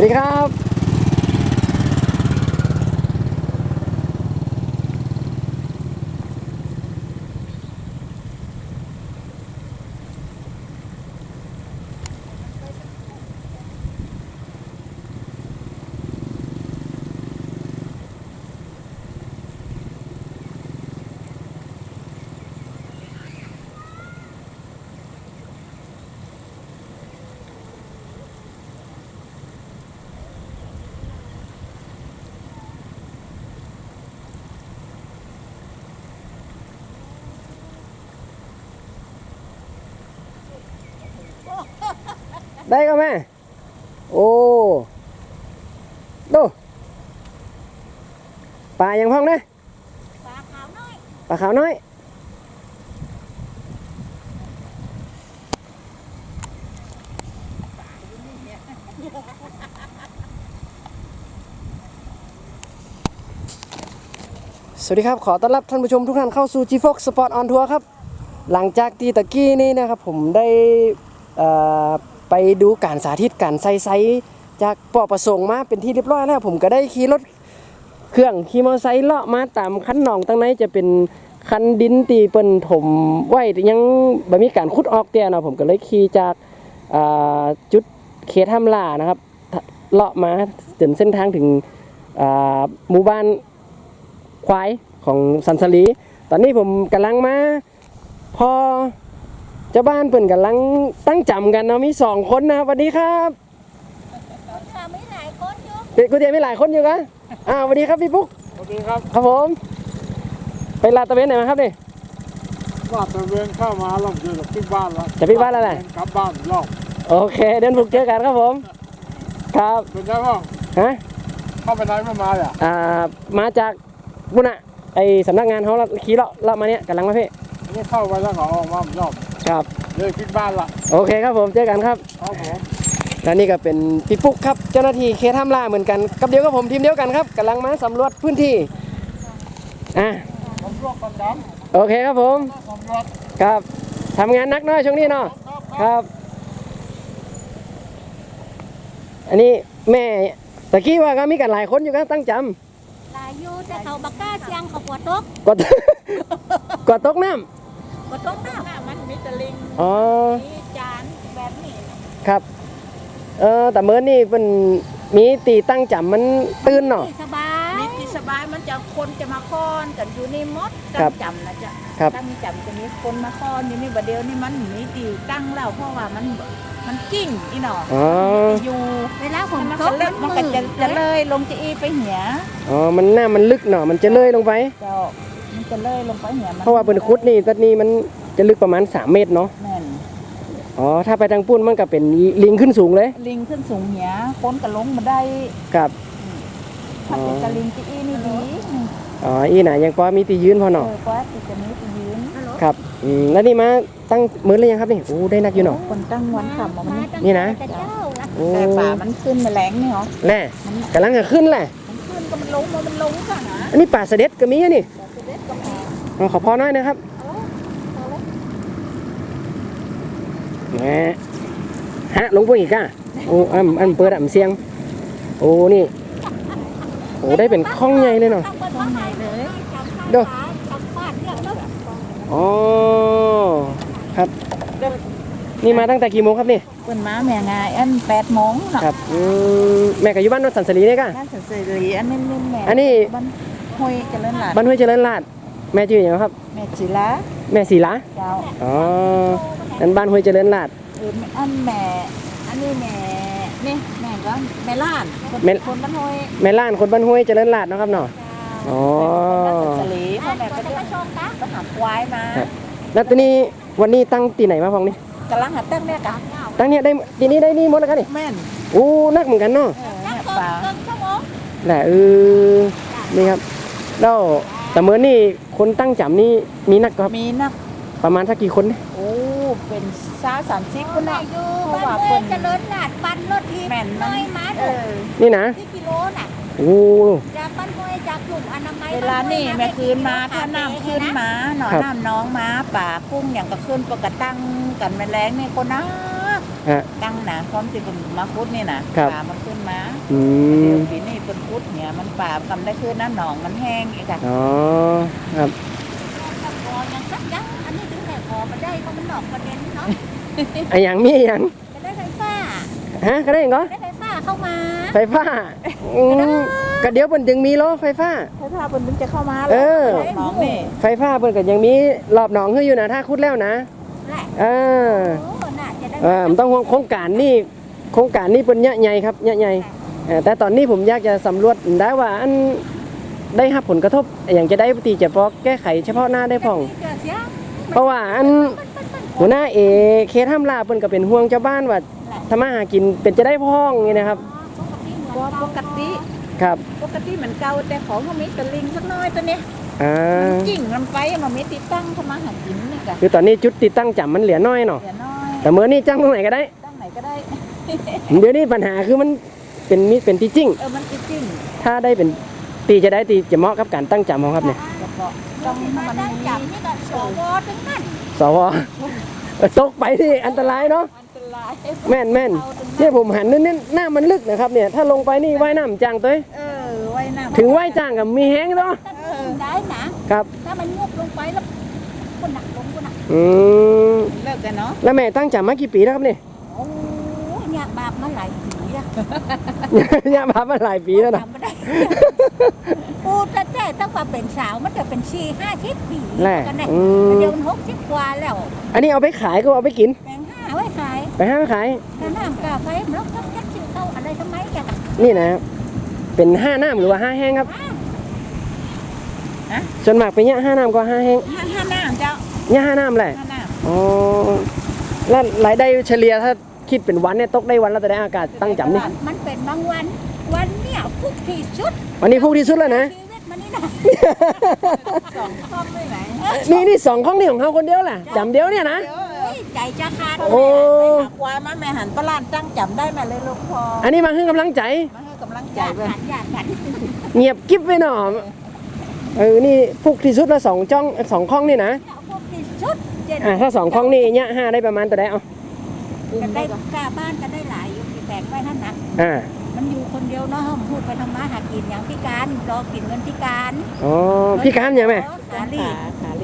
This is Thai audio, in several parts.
วัสดีครับ ได้ก็แม่ โอ้ดูปลายังพ่องนะปลาขาวน้อยปลาขาวน้อยสวัสดีครับ ขอต้อนรับท่านผู้ชมทุกท่านเข้าสู่ g f o x Sport on Tour ครับ หลังจากที่ตะกี้นี้นะครับผมได้เอ่อ ไปดูการสาธิตการใส่ไซส์จากปอประสงค์มาเป็นที่เรียบร้อยแล้วผมก็ได้ขี่รถเครื่องขี่มอเตอร์ไซค์เลาะมาตามคันหนองตั้งไหนจะเป็นคันดินตีเปิ้นถมไว้ยังบ่มีการขุดออกเตี้ยเนาะผมก็เลยขี่จากาจุดเขตห้ามล่านะครับเลาะมาจนเส้นทางถึงหมู่บ้านควายของสันสลี ตอนนี้ผมกำลังมาพอ เจ้าบ้านเปิ่นกำลังตั้งจำกันเนาะมีสองคนนะครับสวัสดีครับค่ะไม่หลายคนอยู่เป็นกูเตียมีหลายคนอยู่กันอ้าวสวัสดีครับพี่ปุ๊กสวัสดีครับครับผม ไปลาดตระเวนไหนมาครับนี่ลาดตระเวนเข้ามาลองอยู่กับที่บ้านแล้วจะปิดบ้านแล้วแหละกลับบ้านรอบโอเค เดินผูกเจอกันครับผม ครับเป็นไงบ้างฮะเข้าไปไหนมามาอะอ่ามาจากบุญอะไอสำนักงานเขาเราขี่เลาะเลาะมาเนี่ยกำลังมาพี่อันนี้เข้าไปแล้วก็ออกมารอบ ครับเลยคิดบ้านละโอเคครับผมเจอกันครับครับผมและนี่ก็เป็นพี่ปุ๊กครับ เจ้าหน้าที่เคทำล่าเหมือนกันกับเดียวกับผมทีมเดียวกันครับกำลังมาสำรวจพื้นที่อะผมรวบกันดโอเคครับผมำผมรวบครับทำงานหนักหน้อยช่วงนี้เนาะครับครับ อันนี้แม่ตะกี้ว่าก็มีกันหลายคนอยู่กันตั้งจหลายอยู่แต่เขาบักกล้าเสียงเขาปวดตกำกดกดตกน้ปวดตกน้ำมันมีตะ ลิงำอ๋อ มีจานแบบนี้ครับ เออแต่เมื่อนี่เป็นมีตีตั้งจำมันตื่นเนาะ สบายนิติสบายมันจะคนจะมาค้อนกันอยู่ในมดครัตั้บงจำนะจ๊ะครับ ตั้งจำจะมีคนมาค้อนอยู่นี่บัดเดียวนี่มันมีตีตั้งแล้วเพราะว่ามันมันกิ้งอีหนออ๋ออยู่เวลาฝนมันตก็กเลิกมันก็จะจะเลยลงจะอีไปเหียอ๋อ มันหน้ามันลึกเนาะ มันจะเลยลงไป เจ้ามันจะเลยลงไปเหียมันเพราะว่าเป็นคุดนี่ตัดนี้มัน จะลึกประมาณ 3 เมตรเนาะแม่นอ๋อถ้าไปทางปุ้นมันก็เป็นลิงขึ้นสูงเลยลิงขึ้นสูงเหียคนก็ลงมาได้ครับ ถ้าเป็นตะลิงจะอีนี่ดีอ๋ออีน่ะยังพอมีตียืนพอเอเนาะอก็จะมีไปยืนครับอืมแล้วนี่มาตั้งมื้อหรือยังครับนี่โอ้ได้นักอยู่เนาะ คนตั้งวันขำมันนี่นะ แต่เจ้านะโอ้แต่ป่ามันขึ้นมาแรงนี่เหรอแน่กำลังจะขึ้นแหละมันขึ้นก็มันลงมามันลงค่ะนะอันนี้ป่าเสด็จก็มีอะนี่ แต่จะเด็ดก็แพงอ๋อขอพอน้อยนะครับ แหมฮะหลวงปู่อีกอะโอ้อันอันเปิดอะเสียง โอ้นี่โอ้ได้เป็นข้องใหญ่เลยเนาะต้องเป็นว่าไหนเลยเด้อจำบ้านเนี่ยเนาะอ๋อครับนี่มาตั้งแต่กี่โมงครับนี่เปิ่นมาแม่งายอันแปดโมงเนาะครับอืมแม่กับอยู่บ้านนนท์สันสลีนี่ก่ะบ้านเสรีอันนี้นี่แม่อันนี้บ้านห้วยเจริญหลาดบ้านห้วยเจริญราษฎร์แม่ชื่ออย่างไรครับ แม่ศิลา แม่ศิลาเจ้าอ๋อนั่นบ้านห้วยเจริญราษฎร์เอออันแม่อันนี้แม่นี่แม่ก็แม่ล้านคนแม่คนบ้านห้วยแม่ล้านคนบ้านห้วยเจริญราษฎร์เนาะครับเนาะอ๋อบ้านเสรีพ่อแม่ก็จะจะมาชมกันไปหาควายมาครับแล้วตัวนี้วันนี้ตั้งตีไหนมาพองนี่กำลังหาตั้งแม่กะตั้งเนี่ยได้ทีนี้ได้นี่หมดแล้วครับนี่แม่นโอ้นักเหมือนกันเนาะเออนักเนี่ยเกินป่าเกินชั่วโมงแหละเออนี่ครับแล้ว แต่เมื่อนี่คนตั้งจำนี่มีนักครับมีนักประมาณสักกี่คนเนี่ยโอ้เป็นซาสามสิบคนไหนเนาะอยู่เพราะบ้าว่านเมืเพิ่องนเจริญหลาดปันรถทีแม่นน้อยมาเอดูอนี่นะที่กิโลน่ะโอ้จากบ้านห้วยจากกลุ่มอนามัยเวลานี่แม่คืนมาถ้าน้ำขึ้นมาหนอครับน้ำน้องมาป่ากุ้งอย่างก็ขึ้นปกตั้งกันแมลงนี่คนนัก ฮะ ตั้งนะพร้อมที่เป็นมาคุดนี่นะครับ ป่ามันขึ้นมาอืเดี๋ยมวปีนี้เป็นคุดเนี่ยมันป่ากำได้ขึ้นน้ำหนองมันแห้งอีกอะอ๋อครับขอยังสักยังอันนี้ถึงแต่ขอมาได้เพราะมันหลอกประเด็นเนาะไอ้หยังมีหยังจะได้ไฟฟ้าฮะก็ได้เหรอได้ไฟฟ้าเข้ามาไฟฟ้าอืมก็เดี๋ยวเพิ่นจึงมีล้อไฟฟ้า ถ้าถ้าเป็นถึงจะเข้ามาเออ หนองนี่ไฟฟ้าเพิ่นก็ยังมีรอบหนองให้อยู่นะถ้าคุดแล้วนะแหละเออโอ้น่าจะได้ เออมันต้องห่วงโครงการนี่โครงการนี่เป็นใหญ่ใหญ่ครับใหญ่ใหญ่เออแต่ตอนนี้ผมอยากจะสำรวจได้ว่าอันได้รับผลกระทบอย่างจะได้ปฏิจะพอแก้ไขเฉพาะหน้าได้พ่องเกิดเสียเพราะว่าอันหัวหน้าเอเคทำลาเพิ่นก็เป็นห่วงเจ้าบ้านว่าทำมาหากินเป็นจะได้พ่องนี่นะครับก็ปกติครับปกติเหมือนเก่าแต่ของเขามีตะลิงสักน้อยตัวเนี้ยอ่ากิ่งมันไปมันไม่ติดตั้งเข้ามาหากินนี่กะคือตอนนี้จุดติดตั้งจำมันเหลือน้อยเนาะเดี๋ยวน้อย แต่เมื่อนี้จ้างตรงไหนก็ได้ ตั้งไหนก็ได้ เดี๋ยวนี้ปัญหาคือมันเป็นมิเป็นที่จริงเออ มันจริงถ้าได้เป็นตีจะได้ตีจะเหมาะกับการตั้งจำของครับเนี่ยๆจะบอกต้ต้อองงให้มามันได้มีจับนี่ก็สวถึงนั่นสวเออตกไปที่อันตรายเนาะ อันตรายแม่นแม่นเนี่ยผมหันนี่หน้ามันลึกนะครับเนี่ย ถ้าลงไปนี่ว่ายน้ำจางตัวเองเออไว้หน้าถึงว่ายจางกับมีแห้งเนาะตั้งถึงได้นะครับ ถ้ามันงุบลงไปแล้ว คนหนักลงคนหนักอืมเลิกกันเนาะแล้วแม่ตั้งจำมากี่ปีแล้วครับเนี่ยโอ้ยเนี่ยบาปมาหลายปีแล้วเนี่ยมามาหลายปีแล้วนะจำไม่ได้ปูแต่แต่ตั้งแต่เป็นสาวมันจะเป็นชีห้าชิดปีแหละกันเนี่ยอืมเดี๋ยวมันหกชิดกว่าแล้วอันนี้เอาไปขายก็เอาไปกิน แบงห้าไว้ขายไปห้าขาย แต่น้ำกาไฟมันแล้วก็ยัดชิดเข้าอะไรทำไมแกนี่นะ เป็นห้าน้ำหรือว่าห้าแห้งครับ ส่วนมากเป็นเนี่ยห้าน้ำก็ห้าแห้งห้าห้าหน้าเจ้าเนี่ยห้าน้ำแหละห้าหน้าอ๋อแล้วรายได้เฉลี่ยถ้าคิดเป็นวันเนี่ยตกได้วันละแต่ได้อากาศตั้งจำนี่มันเป็นบางวัน วันเนี่ยฟุกที่สุดวันนี้พูกที่สุดแล้วนะชีวิตมันนี่นะสองคอมไม่ไหนนี่นี่สองข้องนี่ของเขาคนเดียวแหละจำเดียวเนี่ยนะเดี๋ยวเฮ้ยใจจะขาดโอ้หาความมาแม่หันประหลาดตั้งจำได้มาเลยลูกพออันนี้มาให้กำลังใจ มาให้กำลังใจอยากเว้ยขันอยากขันเงียบกิ๊บไปหน่อเออนี่ฟุกที่สุดละสองจ้องสองข้องนี่นะเนี่ย ฟุกที่สุดเจ็ดอ่าถ้าสองข้องนี่เนี่ยห้าได้ประมาณตัวได้เอากันได้กล้าบ้านกันได้หลายอยู่ที่แตกไว้ท่านนะอ่ามันอยู่คนเดียวเนาะห้องพูดไปทำมาหากินอย่างพิการรอกินเงินพิการอ๋อพี่การอย่างไหมขาลีบ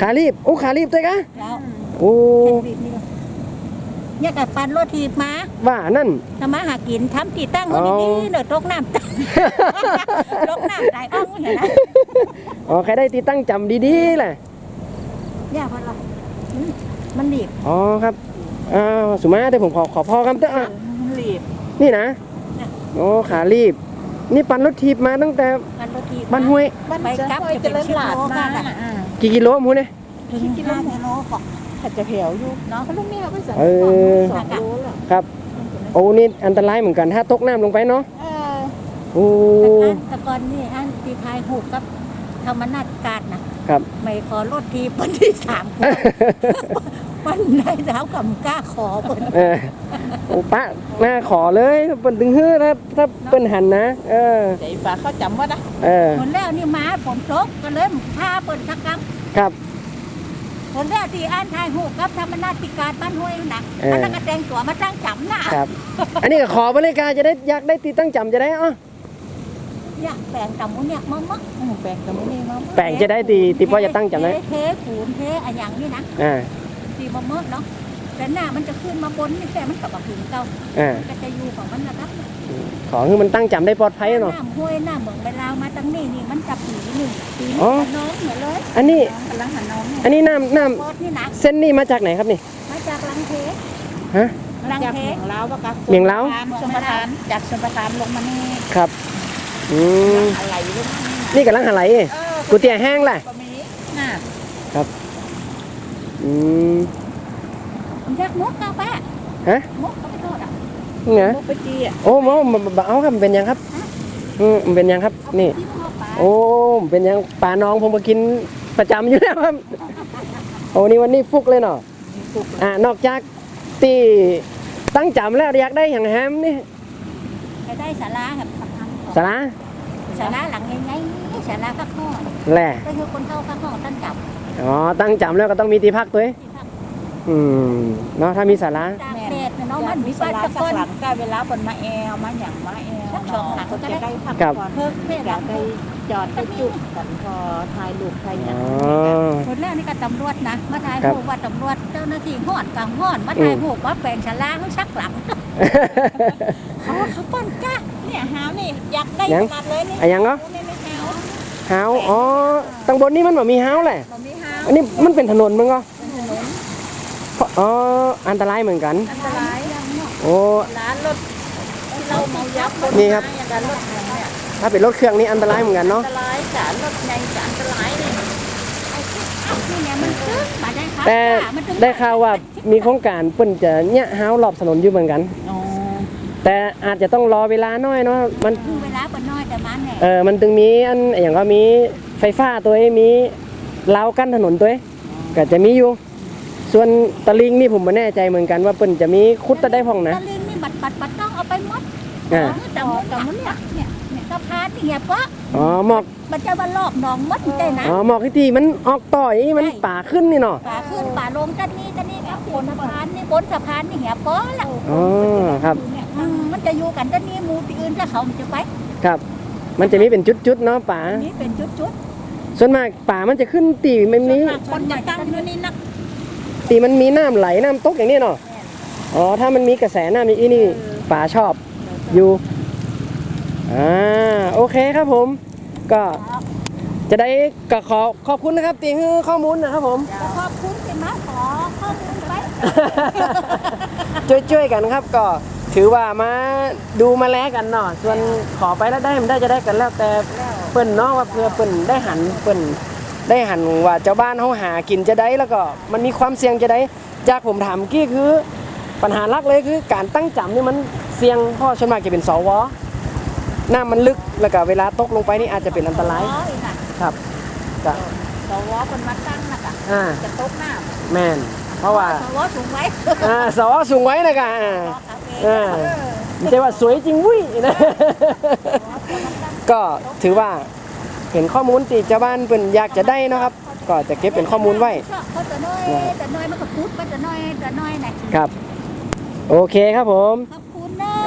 ขารีบโอ้ขารีบด้วยกะแล้วโอ้เห็นบีบนี่ก็เนี่ยกับปันรถทีบมาว่านั่นทำมาหากินทำตีตั้งคนดีๆเนอะตกน้ำตกน้ำตายอ้องเห็นไหมอ๋อใครได้ตีตั้งจำดีๆแหละเนี่ยพันละอื มมันหนีบอ๋อครับอ้าวสุมาแต่ผมขอขอพอคำเตอะหลีบ นี่นะโอ้ขารีบ นี่ปั่นรถทีบมาตั้งแต่ปันรถทีบบ้านห้วยมันไปจะกลับค่อยจะเจเป็นริญชิหลาดโลมากันอะอ่ากี่กิโลหมูเนี่ยถึงห้ากิโลกว่าถ้าจะแผ่วอยู่เนาะเขาลูกเมียไปสั่งเออสองโลแล้วครับโอ้นี่อันตรายเหมือนกันถ้าตกน้ำลงไปเนาะเออโอ้แต่อันแตะกอนนี่อันตีทายหูกกับธรรมนัดกาดนะ ครับ ไม่ขอรถทีวันที่สามวันไหนสาวกับกล้าขอเปินเออโอ้ปะหน้าขอเลยเปิ้นถึงฮื้อถ้าถ้าเปิ้นหันนะ เออใจฝากเขาจำว่านะเออผลแล้วนี่มาฝนตกก็เลยพาเปินสักครั้งครับผลแล้วที่อันทายหูกกับธรรมนัดพิการบ้านห้วยหนักอันนั้นก็แต่งตัวมาตั้งจำหน้าครับ อันนี้ก็ขอบริการจะได้อยากได้ตีตั้งจำจะได้อ๋อ อยากแปลงจำมุเนี่ยมะมะอืมแปลงกับมันนี่เนาะแปลงจะได้ตีตีพ่อจะตั้งจำได้เทเทขูนเทอะไรอย่างนี้นะอ่าตีมะมะเนาะแต่หน้ามันจะขึ้นมาบนนี่แต่มันกลับมาถึงเก่าอ่าก็จะอยู่ของมันนะครับขอให้มันตั้งจำได้ปลอดภัยเนาะน้ำห้วยน้ำเหมืองไปลาวมาตั้งนี่นี่มันจับผีหนึ่งปีนี้อ๋อน้องเหมือนเลยอันนี้น้องกำลังหาน้องเนี่ยอันนี้น้ำน้โคตรนี่นะำเส้นนี่มาจากไหนครับนี่มาจากลังเทฮะลังจากเทเมียงลาวปะคะเมียงลาวชมประทานจากชมประทานลงมานี่ครับ อืมอะไรลงมานี่นะนี่กำลังหาไหลเออกูเตี๋ยแห้งแหละก็มีน่ะอืมอยากมุกกาแฟฮะมุกก็ไม่โทษอะนี่ไงมุกไปจีอะโอ้โหมันเอาครับมันเป็นยังครับอืมมันเป็นยังครับนี่ที่พ่อปลาโอ้มันเป็นยังปลาน้องผมมากินประจำอยู่แล้วครับโอ้นี่วันนี้ฟุกเลยเนาะปลูกอ่านอกจากที่ตั้งจำแล้วอยากได้อย่างแฮมนี่จะได้สาราแบบ สำคัญสาระสาราหลังไงๆสาราข้างห้องแหละก็คือคนเข้าข้างห้องตั้งจับอ๋อตั้งจำแล้วก็ต้องมีที่พักตัวเองที่พักอืมเนาะถ้ามีสาระตากแดดนะน้องมันมีสบ้านลาตะสักกอนหลังใกล้เวลาคนมาแอลมาอย่างมาแอลสักสองหลังก็ก็จะได้ได้พักครับผ่อนเพิ่มเพื่ออยากไปจอดไปจุดกันพอถ่ายรูปถ่ายหอ๋ยัองคนแรกนี่ก็ตำรวจนะมาถ่ายครับรูปว่าตำรวจเจ้าหน้าที่ห้อนกลางห้อนมาถ่ายรูปว่าแปลงฉลางชักหลังเขาว่าเขาป้อนก้า เนี่ยหาวนี่อยากได้ยัขงนาดเลยนี่อะยังเนาะนี่ไม่หาวเฮาอ๋อตังบนนี่มันแบบมีเฮาแหละบ่มีหาวอันนี้มันเป็นถนนมึงก็เป็นถนนอ๋ออันตรายเหมือนกันอันตรายโอ้ร้านรถที่เราเมายับคนนี่ครับมาอย่างนั้นรถเนี่ยถ้าเป็นรถเครื่องนี่อันตรายเหมือนกันอัเนาะนตรายจ้ะรถใหญ่จ้ะอันตรายนี่นี่เนี่ยมันตึ้งมาได้ครับแต่มันตึ้งได้ข่าวว่ามีโครงการเพิ่นจะเนี่ยเฮารอบถนนอยู่เหมือนกันอ๋อ แต่อาจจะต้องรอเวลาหน้อยเนาะมันคือเวลาก็น้อยแต่มันเนี่ยเออมันถึงมีอันอย่างก็มีไฟฟ้าตัวเองมีราวกั้นถนนตัวเองก็จะมีอยู่ ส่วนตะลิงนี่ผมไม่แน่ใจเหมือนกันว่าเปิ้นจะมีคุดตะได้พ่องนะตะลิงนี่บัดบัดบัดต้องเอาไปหมดอ่าแต่มุนแต่มุนเนี่ยเนี่ยเนี่ยสะพานนี่เหี้ยปะ อ๋อหมอกมันจะมารอบหนองมดใจนะอ๋อหมอกที่ที่มันออกต่อยมันป่าขึ้นนี่เนาะป่าขึ้นป่าลงตันนี้ตันนี้ครับบนสะพานนี่บนสะพานนี่เหี้ยปะละอ๋อครับอืมมันจะอยู่กันตันนี้หมูที่อื่นถ้าเขามันจะไป ครับ มันจะมีเป็นจุดๆเนาะป่านี่เป็นจุดส่วนมากป่ามันจะขึ้นตีมันนี้ๆคนจะตั้งอยู่นี่นักตีมันมีน้ำไหลน้ำตกอย่างนี้เนาะอ๋อถ้ามันมีกระแสน้ำอย่างนี้นี่ป่าชอบอยู่ อ่าโอเคครับผม ก็จะได้ก็ขอขอบคุณนะครับตีให้ข้อมูลนะครับผมขอบคุณที่มาขอข้อมูลไปช่วยๆกันครับก็ถือว่ามาดูมาแลกันเนาะส่วนขอไปแล้วได้มันได้จะได้กันแล้วแต่เปิ้นเนาะว่าเพื่อเปิ้นได้หันเปิ้นได้หันว่าเจ้าบ้านเขาหากินจะได้แล้วก็มันมีความเสี่ยงจะได้จากผมถามเมื่อกี้คือ ปัญหาหลักเลยคือ การตั้งจำนี่มันเสี่ยงเพราะส่วนมากจะเป็นสว น้ำมันลึกแล้วก็เวลาตกลงไปนี่อาจจะเป็นอันตรายอ๋ออีกน่ะครับก็สวคนมาตั้งนะกะอ่าจะตกน้แม่นเพราะว่าสวสูงไว้อ่าสวสูงไว้นะกะอ่าอ่าไม่ใช่ว่าสวยจริงวุ้ยนะก็ถือว่าเห็นข้อมูลตีเจ้าบ้านเพิ่นอยากจะได้เนาะครับ ก็จะเก็บเป็นข้อมูลไว้เขาจะน้อยแต่น้อยมันก็พูดไปแต่น้อยแต่น้อยนะครับ โอเคครับผมข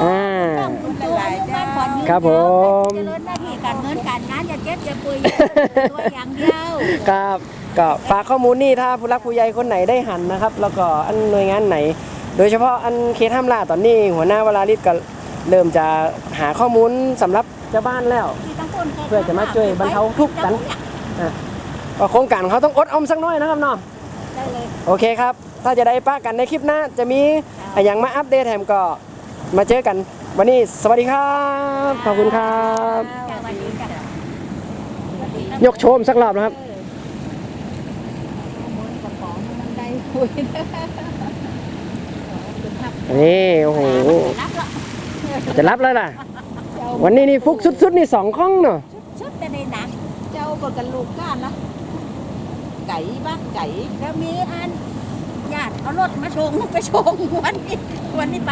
อบคุณนะอ่าต้องคุณตัวอายุมั่นขวัญยืนครับผม เจริญหน้าที่การเงินการงานอย่าเจ็บอย่าป่วยอย่าเจ็บตัวอย่างเดียวครับก็ฝากข้อมูลนี่ถ้าผู้รักผู้ใหญ่คนไหนได้หันนะครับ แล้วก็อันหน่วยงานไหน โดยเฉพาะอันเคสห้ามล่าตอนนี้ หัวหน้าวราริศก็เริ่มจะหาข้อมูลสำหรับเจ้าบ้านแล้ว ที่ต้องคนเพื่อจะมาช่วยบรรเทาทุกข์กัน ก็โครงการเขาต้องอดออมสักหน้อยนะครับเนาะได้เลย โอเคครับ ถ้าจะได้ป้ากันในคลิปหน้าจะมีอะไรอย่างมาอัปเดตแถมก็ มาเจอกัน วันนี้สวัสดีครับ ขอบคุณครับ ยกโชมสักรอบนะครับนี่โอ้โหจะรับแล้วล่ะ วันนี้นี่ฟุกสุดๆนี่สองข้องเนาะชุดแต่ในหนังเจ้าก็กันลูกก้านนะไก่บ้านไก่แล้วมีอันญาติเอารถมาชงไปชงวันนี้วันนี้ไป